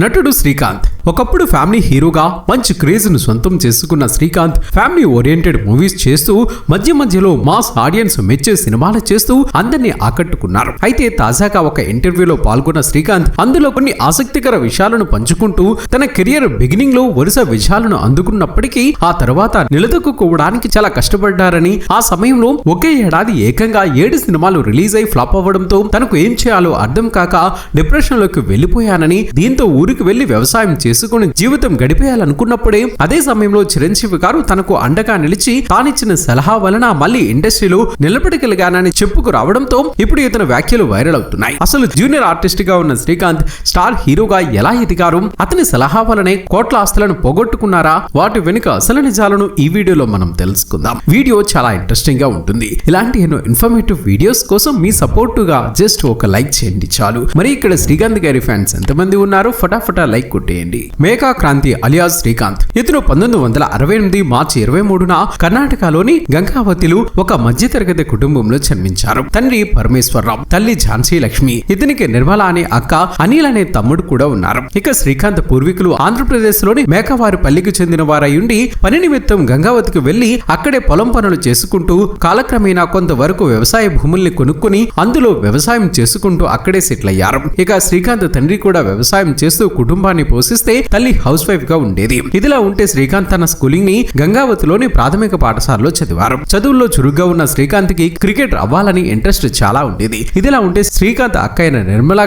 నటుడు శ్రీకాంత్. ఒకప్పుడు ఫ్యామిలీ హీరోగా మంచి క్రేజ్ను సొంతం చేసుకున్న శ్రీకాంత్ ఫ్యామిలీ ఓరియంటెడ్ మూవీస్ చేస్తూ మధ్య మధ్యలో మాస్ ఆడియన్స్ మెచ్చే సినిమాలు చేస్తూ అందరినీ ఆకట్టుకున్నారు. అయితే తాజాగా ఒక ఇంటర్వ్యూలో పాల్గొన్న శ్రీకాంత్ అందులో కొన్ని ఆసక్తికర విషయాలను పంచుకుంటూ తన కెరియర్ బిగినింగ్లో వరుస విజయాలను అందుకున్నప్పటికీ ఆ తర్వాత నిలదొక్కుకోవడానికి చాలా కష్టపడ్డారని ఆ సమయంలో ఒకే ఏడాది ఏకంగా ఏడు సినిమాలు రిలీజ్ అయి ఫ్లాప్ అవ్వడంతో తనకు ఏం చేయాలో అర్థం కాక డిప్రెషన్లోకి వెళ్ళిపోయానని దీంతో ఊరికి వెళ్ళి వ్యవసాయం చేసి చేసుకుని జీవితం గడిపేయాలనుకున్నప్పుడే అదే సమయంలో చిరంజీవి గారు తనకు అండగా నిలిచి తానిచ్చిన సలహా వలన మళ్ళీ ఇండస్ట్రీలో నిలబడగలిగానని చెప్పుకు రావడంతో ఇప్పుడు ఇతని వ్యాఖ్యలు వైరల్ అవుతున్నాయి. అసలు జూనియర్ ఆర్టిస్ట్గా ఉన్న శ్రీకాంత్ స్టార్ హీరోగా ఎలా ఎదిగారు? అతని సలహా వలనే కోట్ల ఆస్తులను పోగొట్టుకున్నారా? వాటి వెనుక అసలు నిజాలను ఈ వీడియోలో మనం తెలుసుకుందాం. వీడియో చాలా ఇంట్రెస్టింగ్గా ఉంటుంది. ఇలాంటి ఎన్నో ఇన్ఫర్మేటివ్ వీడియోస్ కోసం మీ సపోర్టుగా జస్ట్ ఒక లైక్ చేయండి చాలు. మరి ఇక్కడ శ్రీకాంత్ గారి ఫ్యాన్స్ ఎంతమంది ఉన్నారో? ఫటాఫటా లైక్ కొట్టేయండి. మేఘా క్రాంతి అలియాస్ శ్రీకాంత్. ఇతను పంతొమ్మిది వందల అరవై ఎనిమిది మార్చి ఇరవై మూడున కర్ణాటకలోని గంగావతిలో ఒక మధ్యతరగతి కుటుంబంలో జన్మించారు. తండ్రి పరమేశ్వరరావు తల్లి ఝాన్సీ లక్ష్మి ఇతనికి నిర్మల అనే అక్క అనిల్ అనే తమ్ముడు కూడా ఉన్నారు. ఇక శ్రీకాంత్ పూర్వీకులు ఆంధ్రప్రదేశ్లోని మేకవారి పల్లికి చెందిన వారయుండి పని నిమిత్తం గంగావతికి వెళ్ళి అక్కడే పొలం పనులు చేసుకుంటూ కాలక్రమేణా కొంతవరకు వ్యవసాయ భూముల్ని కొనుక్కుని అందులో వ్యవసాయం చేసుకుంటూ అక్కడే సెటిల్ అయ్యారు. ఇక శ్రీకాంత్ తండ్రి కూడా వ్యవసాయం చేస్తూ కుటుంబాన్ని పోషిస్తే తల్లి హౌస్ వైఫ్గా ఉండేది. ఇదిలా ఉంటే శ్రీకాంత్ తన స్కూలింగ్ని గంగావతిలోని ప్రాథమిక పాఠశాలలో చదివారు. చదువుల్లో చురుగ్గా ఉన్న శ్రీకాంత్కి క్రికెట్ అవ్వాలని ఇంట్రెస్ట్ చాలా ఉండేది. ఇదిలా ఉంటే శ్రీకాంత్ అక్క అయిన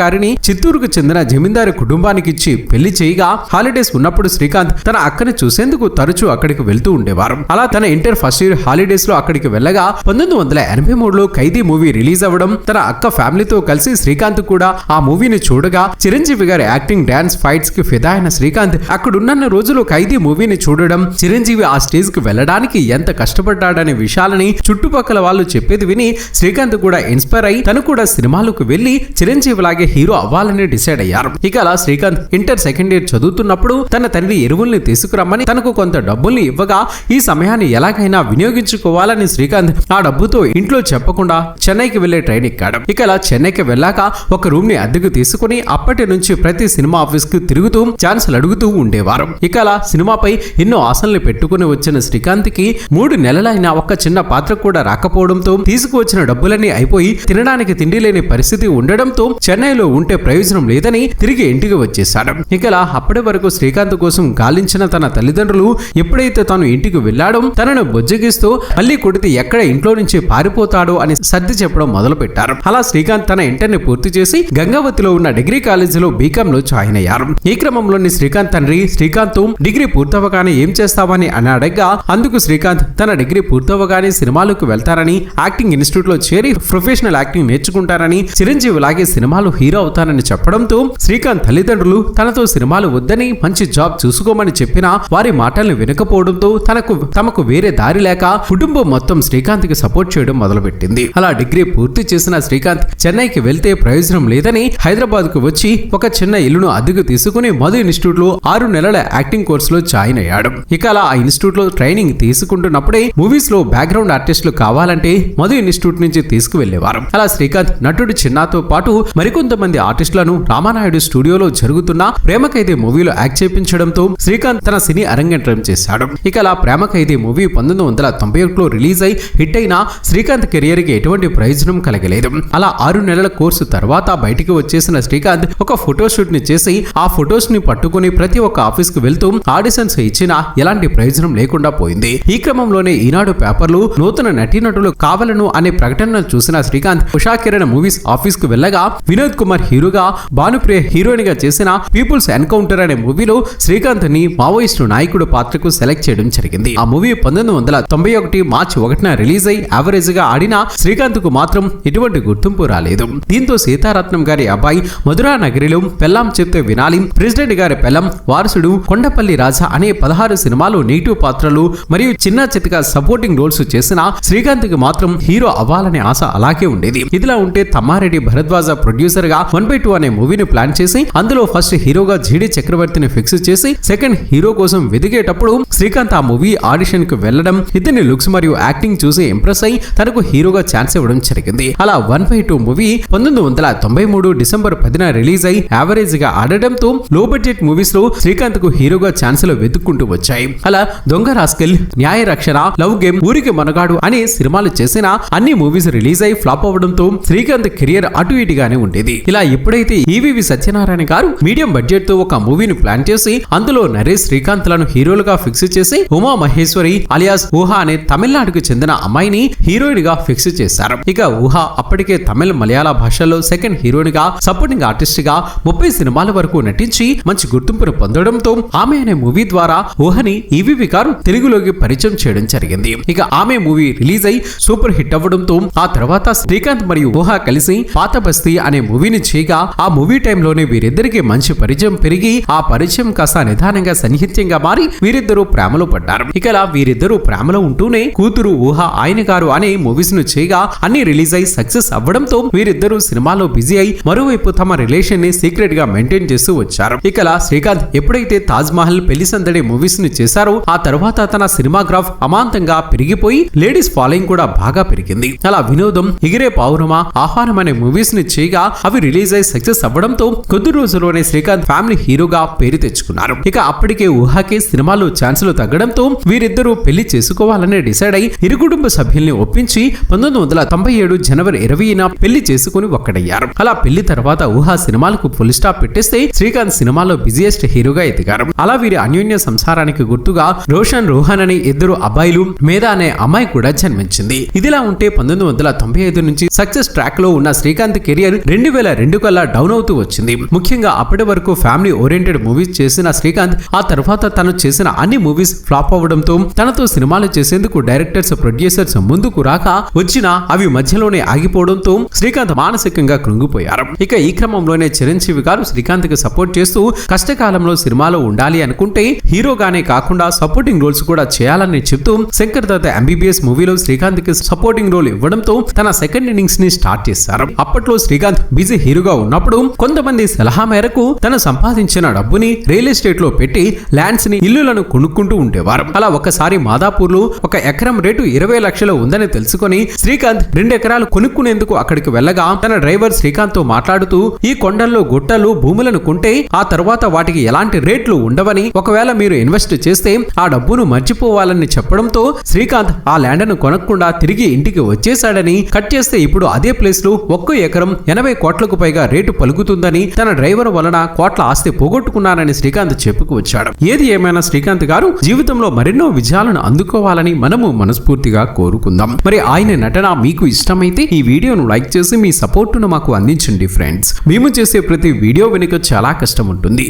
గారిని చిత్తూరుకు చెందిన జమీందారు కుటుంబానికి ఇచ్చి పెళ్ళి చేయగా హాలిడేస్ ఉన్నప్పుడు శ్రీకాంత్ తన అక్కని చూసేందుకు తరచూ అక్కడికి వెళ్తూ ఉండేవారు. అలా తన ఇంటర్ ఫస్ట్ ఇయర్ హాలిడేస్లో అక్కడికి వెళ్ళగా పంతొమ్మిది వందల ఎనభై మూడులో ఖైదీ మూవీ రిలీజ్ అవ్వడం తన అక్క ఫ్యామిలీతో కలిసి శ్రీకాంత్ కూడా ఆ మూవీని చూడగా చిరంజీవి గారి యాక్టింగ్ డాన్స్ ఫైట్స్కి ఫిదా అయిన శ్రీకాంత్ అక్కడున్న రోజులు ఖైదీ మూవీని చూడడం చిరంజీవి ఆ స్టేజ్కి వెళ్ళడానికి ఎంత కష్టపడ్డాడనే విషయాలని చుట్టుపక్కల వాళ్ళు చెప్పేది విని శ్రీకాంత్ కూడా ఇన్స్పైర్ అయి తను కూడా సినిమాలకు వెళ్ళి చిరంజీవి లాగే హీరో అవ్వాలని డిసైడ్ అయ్యారు. ఇక అలా శ్రీకాంత్ ఇంటర్ సెకండ్ ఇయర్ చదువుతున్నప్పుడు తన తండ్రి ఎరువుల్ని తీసుకురమ్మని తనకు కొంత డబ్బుల్ని ఇవ్వగా ఈ సమయాన్ని ఎలాగైనా వినియోగించుకోవాలని శ్రీకాంత్ ఆ డబ్బుతో ఇంట్లో చెప్పకుండా చెన్నైకి వెళ్ళే ట్రైన్ ఎక్కాడు. ఇక అలా చెన్నైకి వెళ్ళాక ఒక రూమ్ని అద్దెకు తీసుకుని అప్పటి నుంచి ప్రతి సినిమా ఆఫీస్కు తిరుగుతూ ఛాన్సులు అడుగుతూ ఉండేవారు. ఇక అలా సినిమాపై ఎన్నో ఆశల్ని పెట్టుకుని వచ్చిన శ్రీకాంత్కి మూడు నెలలైన ఒక్క చిన్న పాత్ర కూడా రాకపోవడంతో తీసుకువచ్చిన డబ్బులన్నీ అయిపోయి తినడానికి తిండి లేని పరిస్థితి ఉండడంతో చెన్నైలో ఉంటే ప్రయోజనం లేదని తిరిగి ఇంటికి వచ్చేశాడు. ఇక అలా అప్పటి వరకు శ్రీకాంత్ కోసం గాలించిన తన తల్లిదండ్రులు ఎప్పుడైతే తాను ఇంటికి వెళ్ళాడో తనను బుజ్జగిస్తూ మళ్ళీ కొడితే ఎక్కడ ఇంట్లో నుంచి పారిపోతాడో అని సర్ది చెప్పడం మొదలు పెట్టారు అలా శ్రీకాంత్ తన ఇంటర్ని పూర్తి చేసి గంగావతిలో ఉన్న డిగ్రీ కాలేజీలో బీకామ్లో జాయిన్ అయ్యారు. ఈ క్రమంలో లోని శ్రీకాంత్ తండ్రి శ్రీకాంత్ డిగ్రీ పూర్తవగానే ఏం చేస్తావని అని అడగ్గా అందుకు శ్రీకాంత్ తన డిగ్రీ పూర్తవగానే సినిమాలకు వెళ్తారని యాక్టింగ్ ఇన్స్టిట్యూట్లో చేరి ప్రొఫెషనల్ యాక్టింగ్ నేర్చుకుంటారని చిరంజీవి లాగే సినిమాలు హీరో అవుతానని చెప్పడంతో శ్రీకాంత్ తల్లిదండ్రులు తనతో సినిమాలు వద్దని మంచి జాబ్ చూసుకోమని చెప్పినా వారి మాటల్ని వినకపోవడంతో తనకు తమకు వేరే దారి లేక కుటుంబం మొత్తం శ్రీకాంత్కి సపోర్ట్ చేయడం మొదలుపెట్టింది. అలా డిగ్రీ పూర్తి చేసిన శ్రీకాంత్ చెన్నైకి వెళ్తే ప్రయోజనం లేదని హైదరాబాద్కు వచ్చి ఒక చిన్న ఇల్లును అద్దెకు తీసుకుని మధు ఇన్స్టిట్యూట్లో ఆరు నెలల యాక్టింగ్ కోర్సులో జాయిన్ అయ్యాడు. ఇక అలా ఆ ఇన్స్టిట్యూట్లో ట్రైనింగ్ తీసుకుంటున్నప్పుడే మూవీస్లో బ్యాక్గ్రౌండ్ ఆర్టిస్టులు కావాలంటే మధు ఇన్స్టిట్యూట్ నుంచి తీసుకువెళ్ళేవారు అలా శ్రీకాంత్ నటుడు చిన్నాతో పాటు మరికొంతమంది ఆర్టిస్టులను రామానాయుడు స్టూడియోలో జరుగుతున్న ప్రేమ మూవీలో యాక్ట్ చేపించడంతో శ్రీకాంత్ తన సినీ అరంగేట్రం చేశాడు. ఇక అలా ప్రేమకైదే మూవీ పంతొమ్మిది వందల తొంభై ఒకటిలో రిలీజ్ అయి హిట్ అయిన శ్రీకాంత్ కెరియర్కి ఎటువంటి ప్రయోజనం కలగలేదు. అలా ఆరు నెలల కోర్సు తర్వాత బయటికి వచ్చేసిన శ్రీకాంత్ ఒక ఫోటో షూట్ని చేసి ఆ ఫొటోస్ని పట్టుకుని ప్రతి ఒక్క ఆఫీస్కు వెళ్తూ ఆడిషన్స్ ఇచ్చినా ఎలాంటి ప్రయోజనం లేకుండా పోయింది. ఈ క్రమంలోనే ఈనాడు పేపర్లు నూతన నటీనటులు కావలను అనే ప్రకటనను చూసిన శ్రీకాంత్ ఉషా కిరణ్ మూవీస్ ఆఫీస్కు వెళ్ళగా వినోద్ కుమార్ హీరోగా భానుప్రియ హీరోయిన్గా చేసిన పీపుల్స్ ఎన్కౌంటర్ అనే మూవీలో శ్రీకాంత్ని మావోయిస్టు నాయకుడు పాత్రకు సెలెక్ట్ చేయడం జరిగింది. ఆ మూవీ పంతొమ్మిది వందల తొంభై ఒకటి మార్చి ఒకటిన రిలీజ్ అయి యావరేజ్గా ఆడిన శ్రీకాంత్కు మాత్రం ఎటువంటి గుర్తింపు రాలేదు. దీంతో సీతారత్నం గారి అబ్బాయి మధురా నగరిలో పెళ్ళాం చెప్తే వినాలి ప్రెసిడెంట్ గారి గారి పెలం వారసుడు కొండపల్లి రాజా అనే పదహారు సినిమాలు నెగిటివ్ పాత్రలు మరియు చిన్న చితక సపోర్టింగ్ రోల్స్ చేసిన శ్రీకాంత్కి మాత్రం హీరో అవ్వాలనే ఆశ అలాగే ఉండేది. ఇదిలా ఉంటే తమ్మారెడ్డి భరద్వాజ ప్రొడ్యూసర్గా వన్ బై టూ అనే మూవీని ప్లాన్ చేసి అందులో ఫస్ట్ హీరోగా జీడి చక్రవర్తిని ఫిక్స్ చేసి సెకండ్ హీరో కోసం వెతికేటప్పుడు శ్రీకాంత్ ఆ మూవీ ఆడిషన్కు వెళ్ళడం ఇతని లుక్స్ మరియు యాక్టింగ్ చూసి ఇంప్రెస్ అయి తనకు హీరోగా ఛాన్స్ ఇవ్వడం జరిగింది. అలా వన్ బై టూ మూవీ పంతొమ్మిది వందల తొంభై మూడు డిసెంబర్ పదిన రిలీజ్ అయి యావరేజ్గా ఆడడంతో లో బడ్జెట్ మూవీస్లో శ్రీకాంత్కు హీరోగా ఛాన్సులు వెతుక్కుంటూ వచ్చాయి. అలా దొంగ రాస్కెల్ న్యాయ రక్షణ లవ్ గేమ్ ఊరికి మనగాడు అనే సినిమాలు చేసిన అన్ని మూవీస్ రిలీజ్ అయి ఫ్లాప్ అవ్వడంతో శ్రీకాంత్ కెరియర్ అటు ఇటుగానే ఉండేది. ఇలా ఎప్పుడైతే ఈవీవి సత్యనారాయణ గారు మీడియం బడ్జెట్తో ఒక మూవీని ప్లాన్ చేసి అందులో నరేష్ శ్రీకాంత్లను హీరోలుగా ఫిక్స్ చేసి ఉమా మహేశ్వరి అలియాస్ ఊహా అనే తమిళనాడుకు చెందిన అమ్మాయిని హీరోయిన్గా ఫిక్స్ చేశారు. ఇక ఊహా అప్పటికే తమిళ మలయాళ భాషలో సెకండ్ హీరోయిన్గా సపోర్టింగ్ ఆర్టిస్ట్గా ముప్పై సినిమాల వరకు నటించి మంచి గుర్తింపును పొందడంతో ఆమె అనే మూవీ ద్వారా ఊహని ఈవీవి గారు తెలుగులోకి పరిచయం చేయడం జరిగింది. ఇక ఆమె మూవీ రిలీజ్ అయి సూపర్ హిట్ అవ్వడంతో ఆ తర్వాత శ్రీకాంత్ మరియు ఊహ కలిసి పాత బస్తీ అనే మూవీని చేయగా ఆ మూవీ టైంలోనే వీరిద్దరికి మంచి పరిచయం పెరిగి ఆ పరిచయం కాస్త నిదానంగా సన్నిహిత్యంగా మారి వీరిద్దరూ ప్రేమలో పడ్డారు. ఇక వీరిద్దరూ ప్రేమలో ఉంటూనే కూతురు ఊహ ఆయన గారు అనే మూవీస్ను చేయగా అన్ని రిలీజ్ అయి సక్సెస్ అవ్వడంతో వీరిద్దరూ సినిమాలో బిజీ అయి మరోవైపు తమ రిలేషన్ని సీక్రెట్గా మెయింటైన్ చేస్తూ వచ్చారు. ఇక శ్రీకాంత్ ఎప్పుడైతే తాజ్ మహల్ పెళ్ళి సందడి మూవీస్ని చేశారో ఆ తర్వాత తన సినిమాగ్రాఫ్ అమాంతంగా పెరిగిపోయి లేడీస్ ఫాలోయింగ్ కూడా బాగా పెరిగింది. అలా వినోదం ఎగిరే పావురమా ఆహారం అనే మూవీస్ని చేయగా అవి రిలీజ్ అయి సక్సెస్ అవ్వడంతో కొద్ది రోజుల్లోనే శ్రీకాంత్ ఫ్యామిలీ హీరోగా పేరు తెచ్చుకున్నారు. ఇక అప్పటికే ఊహాకి సినిమాలో ఛాన్సులు తగ్గడంతో వీరిద్దరూ పెళ్ళి చేసుకోవాలని డిసైడ్ అయి ఇరు కుటుంబ సభ్యుల్ని ఒప్పించి పంతొమ్మిది వందల తొంభై ఏడు జనవరి ఇరవైన పెళ్ళి చేసుకుని ఒక్కడయ్యారు. అలా పెళ్ళి తర్వాత ఊహా సినిమాలకు ఫుల్ స్టాప్ పెట్టేస్తే శ్రీకాంత్ సినిమాలో బిజియెస్ట్ హీరోగా ఎదిగారు. అలా వీరి అన్యోన్య సంసారానికి గుర్తుగా రోషన్ రోహన్ అనే ఇద్దరు అబ్బాయిలు మేధ అనే అమ్మాయి కూడా జన్మించింది. ఇదిలా ఉంటే పంతొమ్మిది వందల తొంభై ఐదు నుంచి సక్సెస్ ట్రాక్లో ఉన్న శ్రీకాంత్ కెరియర్ రెండు వేల రెండు కల్లా డౌన్ అవుతూ వచ్చింది. ముఖ్యంగా అప్పటి వరకు ఫ్యామిలీ ఓరియంటెడ్ మూవీస్ చేసిన శ్రీకాంత్ ఆ తర్వాత తను చేసిన అన్ని మూవీస్ ఫ్లాప్ అవ్వడంతో తనతో సినిమాలు చేసేందుకు డైరెక్టర్స్ ప్రొడ్యూసర్స్ ముందుకు రాక వచ్చినా అవి మధ్యలోనే ఆగిపోవడంతో శ్రీకాంత్ మానసికంగా కృంగిపోయారు. ఇక ఈ క్రమంలోనే చిరంజీవి గారు శ్రీకాంత్కి సపోర్ట్ చేస్తూ కష్టకాలంలో సినిమాలో ఉండాలి అనుకుంటే హీరోగానే కాకుండా సపోర్టింగ్ రోల్స్ కూడా చేయాలని చెప్తూ శంకర్ దత్త ఎంబీబీఎస్ మూవీలో శ్రీకాంత్కి సపోర్టింగ్ రోల్ ఇవ్వడంతో తన సెకండ్ ఇన్నింగ్స్ని స్టార్ట్ చేశారు. అప్పట్లో శ్రీకాంత్ బిజీ హీరోగా ఉన్నప్పుడు కొంతమంది సలహా మేరకు తను సంపాదించిన డబ్బుని రియల్ ఎస్టేట్లో పెట్టి ల్యాండ్స్ని ఇల్లులను కొనుక్కుంటూ ఉండేవారు. అలా ఒకసారి మాదాపూర్లో ఒక ఎకరం రేటు ఇరవై లక్షలు ఉందని తెలుసుకొని శ్రీకాంత్ రెండు ఎకరాలు కొనుక్కునేందుకు అక్కడికి వెళ్ళగా తన డ్రైవర్ శ్రీకాంత్తో మాట్లాడుతూ ఈ కొండల్లో గుట్టలు భూములను కొంటే ఆ తర్వాత వాటికి ఎలాంటి రేట్లు ఉండవని ఒకవేళ మీరు ఇన్వెస్ట్ చేస్తే ఆ డబ్బును మర్చిపోవాలని చెప్పడంతో శ్రీకాంత్ ఆ ల్యాండ్ను కొనకుండా తిరిగి ఇంటికి వచ్చేశాడని కట్ చేస్తే ఇప్పుడు అదే ప్లేస్లో ఒక్కో ఎకరం ఎనభై కోట్లకు పైగా రేటు పలుకుతుందని తన డ్రైవర్ వలన కోట్ల ఆస్తి పోగొట్టుకున్నానని శ్రీకాంత్ చెప్పుకు వచ్చాడు. ఏది ఏమైనా శ్రీకాంత్ గారు జీవితంలో మరెన్నో విజయాలను అందుకోవాలని మనము మనస్ఫూర్తిగా కోరుకుందాం. మరి ఆయన నటన మీకు ఇష్టమైతే ఈ వీడియోను లైక్ చేసి మీ సపోర్టును మాకు అందించండి ఫ్రెండ్స్. మేము చేసే ప్రతి వీడియో వెనుక చాలా కష్టం ఉంటుంది.